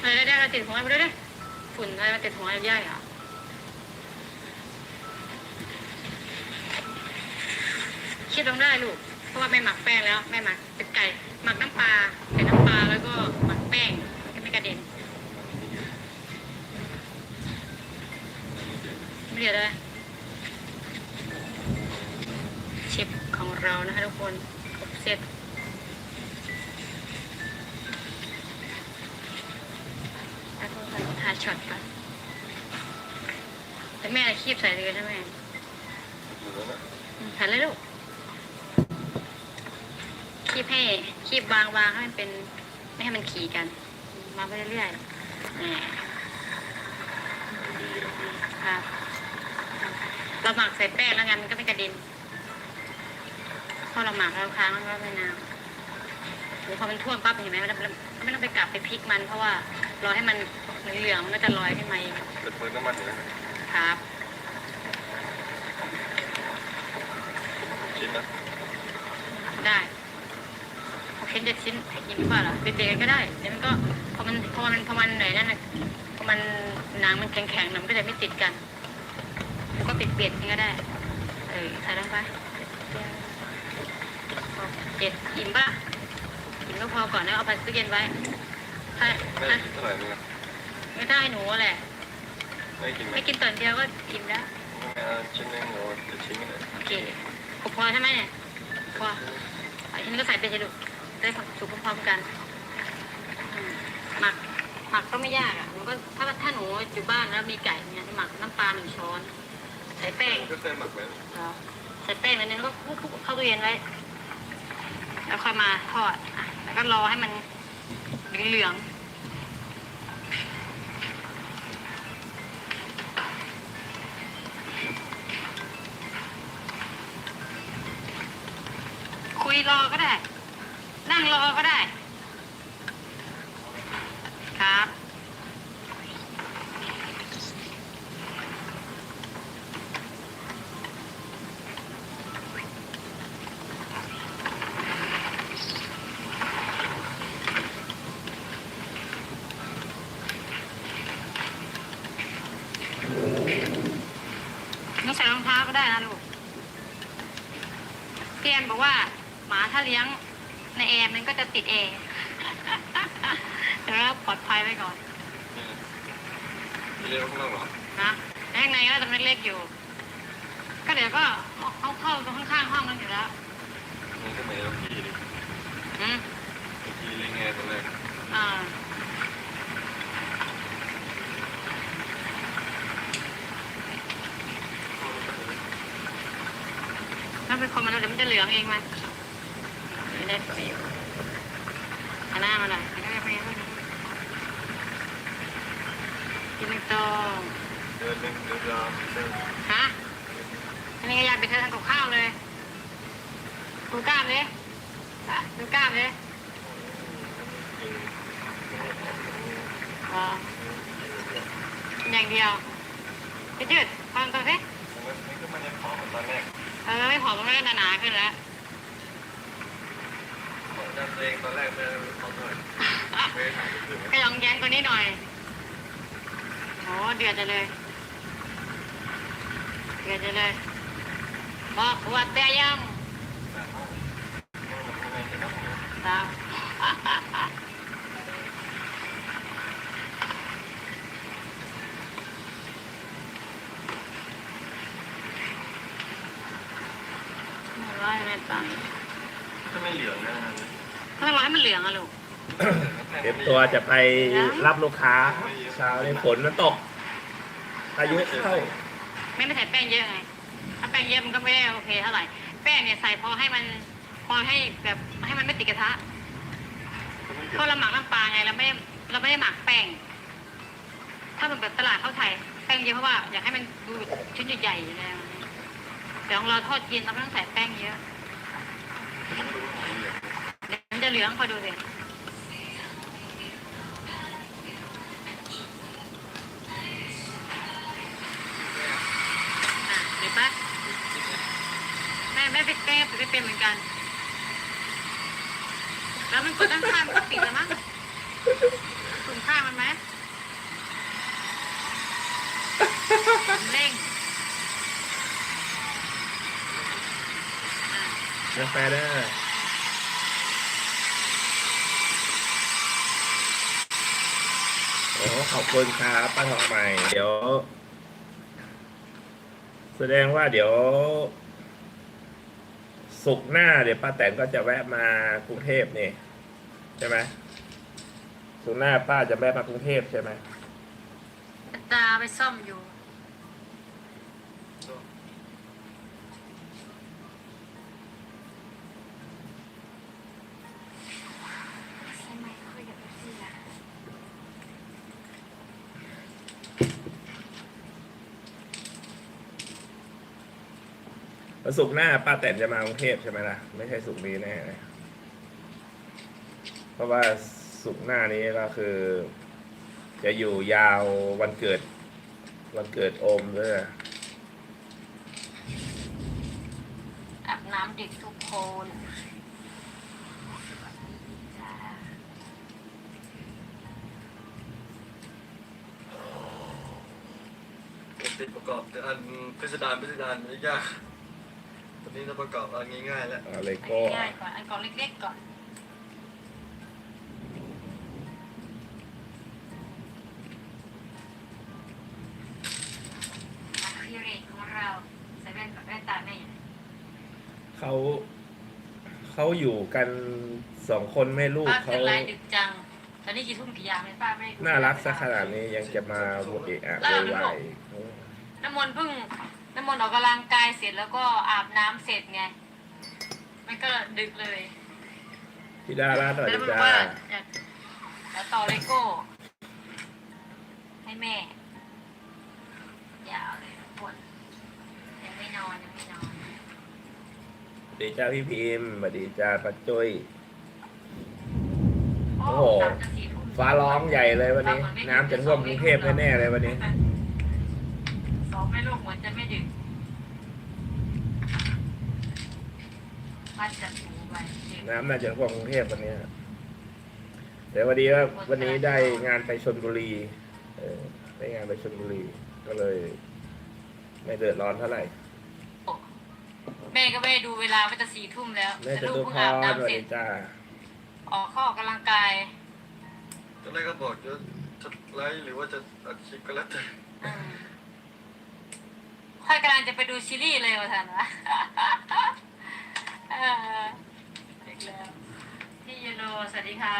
อะไรได้ได้ติดหัวไปด้วยดิฝุ่นอะไรมาติดหัวย่ายอะคิดลงได้ลูก เพราะว่าแม่หมักแป้งแล้วแม่หมักเป็นไก่ หมักน้ำปลาแล้วก็หมักแป้งมันก็ไม่กระเด็นไม่เดือดเลยเชฟของเรานะคะทุกคนครบเสร็จ แล้วก็ไปทา ช็อตไปแต่แม่คีบใส่เลยใช่ไหมอืมหันเลยลูก คีบให้ คีบวางวางให้มันเป็น ไม่ให้มันขี่กันวางไปเรื่อยๆนี่ครับ เราหมักใส่แป้งแล้วกันมันก็ไม่กระเด็นพอเราหมักเราค้างมันก็ไม่นานหรือพอมันท่วมปั๊บเห็นไหมมันไม่ต้องไปกลับไปพลิกมันเพราะว่า รอให้มันเหลืองๆมันก็จะลอยขึ้นมาเองเป็นปืนน้ำมันอยู่นะครับ ชิ้นนะได้หกชิ้นเจ็ดชิ้นกินดีกว่าเหรอเด็กๆก็ได้เดี๋ยวมันก็พอมันพอมันพอมันไหนนั่นน่ะพอมันหนังมันแข็งๆหนังมันก็จะไม่ติดกันแล้วก็ปิดเปลี่ยนก็ได้ เออใส่ลงไปเจ็ดอิ่มป่ะอิ่มก็พอก่อนแล้วเอาไปตู้เย็นไว้ ถ้าไม่ถ้าเท่าไหร่นึงอะไม่ได้หนูแหละไม่กินไหมไม่กินตอนเดียวก็อิ่มแล้ว เอาชิ้นหนึงหรือว่าจะชิ้นก็ได้โอเคพอใช่ไหมเนี่ยพออันนี้ก็ใส่ไปสิลูกได้ผักสุกพร้อมๆกันอืมหมักหมักก็ไม่ยากอะหนูก็ถ้าถ้าหนูอยู่บ้านแล้วมีไก่เนี่ยหมักน้ำปลาหนึ่งช้อน ใส่แป้ง ก็เคยหมักไว้เหรอใส่แป้งแล้วนึงแล้วก็คลุกๆเข้าตู้เย็นไว้ แล้วค่อยมาทอดอะแล้วก็รอให้มันเหลืองๆ รอก็ได้ นั่งรอก็ได้ ครับต้องใส่รองเท้าก็ได้นะลูกเพี่แอนบอกว่า หมาถ้าเลี้ยงในแอร์มันก็จะติดแอร์เดี๋ยวเราปลอดภัยไว้ก่อนนี่เรียกว่าข้างนอกเหรอนะแล้วข้างในก็จะเล็กๆอยู่ ก็เดี๋ยวก็เขาเข้าตรงข้างๆห้องนั่นอยู่แล้วนี่ก็เหมือนเราขี่ดิอืมขี่เลี้ยงไงตอนแรกอ่าถ้าเป็นคนมันเดี๋ยวมันจะเหลืองเองมัน ไม่ได้ประโยชน์เอาหน้ามาหน่อยไม่ได้ประโยชน์กินไม่ต้องเดินเดินเดินรามเดินฮะอันนี้ก็อยากไปเธอทำกับข้าวเลยดูกล้ามเลยอะดูกล้ามเลยกินอ๋ออย่างเดียวไปจืดฟังก่อนสิมันนี่ก็มันยังผอมเหมือนตอนแรกเออไม่ผอมมันก็หนาๆขึ้นแล้วของจำ ตัวเองตอนแรกไม่ได้ผอมเท่าไหร่ไม่ได้ถ่ายรูปเลยก็ลองแย้งกว่านี้หน่อยโอ้เดือดจะเลย เดือดจะเลยบอกว่าแต่ยังแต่ห้องห้องมันข้างในจะต้องมีตามร้อยไม่ปังถ้าไม่เหลืองนะ ถ้าร้อยมันเหลืองอะลูก เตรียมตัวจะไปรับลูกค้าเช้าในฝนมันตกพายุเข้าไม่ได้ใส่แป้งเยอะไง ถ้าแป้งเยอะมันก็ไม่ได้โอเคเท่าไหร่ แป้งเนี่ยใส่พอให้มัน พอให้แบบให้มันไม่ติดกระทะเพราะเราหมักน้ำปลาไงเราไม่ได้เราไม่ได้หมักแป้ง ถ้ามันแบบตลาดเขาใส่แป้งเยอะเพราะว่าอยากให้มันดูชิ้นใหญ่ๆอะไรแบบนี้แต่ของเราทอดกินเราไม่ต้องใส่แป้งเยอะ เหลืองคอดูสิเห็นปะแม่แม่ไปแก้ไปเป็นเหมือนกัน แล้วมันกดด้านข้างมันก็ปิดแล้วมั้งถุงข้างมันไหมเร่งอะกาแฟเด้อ โอ้ขอบคุณครับป้าทองใหม่ เดี๋ยว แสดงว่าเดี๋ยว สุกหน้าเดี๋ยวป้าแตนก็จะแวะมากรุงเทพนี่ ใช่ไหมสุกหน้าป้าจะแวะมากรุงเทพใช่ไหมตาไปซ่อมอยู่ ใช่ไหมคุยกับเอฟซีอะ แล้วสุกร์หน้าป้าแตนจะมากรุงเทพใช่ไหมล่ะ ไม่ใช่สุกร์นี้แน่เลยเพราะว่าสุกร์หน้านี้ก็คือ จะอยู่ยาววันเกิด วันเกิดโอมด้วยอาบน้ำเด็กทุกคนจ้าติดประกอบแต่อันพิสดารพิสดารไม่ยากตอ นนี้เราประกอบอันง่ายๆแล้วเอาเลอันโก้นี้ง่ายก่อน อันกล่องเล็กๆก่อน อะคริลิกของเราใส่แว่นกับแว่นตาแม่เขาเขาอยู่กันสองคนแม่ลูกป้าเขาขึ้นไลน์ดึกจัง ตอนนี้กี่ทุ่มกี่ยามเลยป้าไม่ได้ดูน่ารักซะขนาดนี้ยังจะมาบุดเอะอะโวยวายน้ำมนต์เพิ่ง น้ำมนต์ออกกำลังกายเสร็จแล้วก็อาบน้ำเสร็จไง มันก็ดึกเลยพี่ดาราสวัสแล้วดีมันจ้าว่าอยากแล้วต่อเลโก้ ให้แม่ ยาวเลยทุกคนยังไม่นอนยังไม่นอนสวัสดีจ้าพี่พิมพ์สวัสดีจ้าปัจจุย โอ้โอ้โหสามจะสี่ทุ่มฟ้าร้องใหญ่เลยวันนี้ น้ำจะท่วมกรุงเทพแน่ๆเลยวันนี้ สองแม่ลูกเหมือนจะไม่ดึกบ้านจะถูไปดึกน้ำน่าจะท่วมกรุงเทพวันนี้แต่วันนี้ว่าวันนี้ได้งานไปชนบุรีเออได้งานไปชนบุรี ก็เลย ไม่เดือดร้อนเท่าไหร่ แม่ก็ไม่ได้ดูเวลาว่าจะสี่ทุ่มแล้วแม่จะแต่ลูดูกพเพิ่งออาบสน้ำวัสเสร็ดีจจ้าออกเข้าออกกำลังกายตอนแรกก็บอกจะจะไลฟ์หรือว่าจะอัดคลิปก็แล้วแต่อืม ค่อยกำลังจะไปดูซีรีส์เลยว่าท่านวะเอออีกแล้วพี่ยูโรสวัสดีค่ะ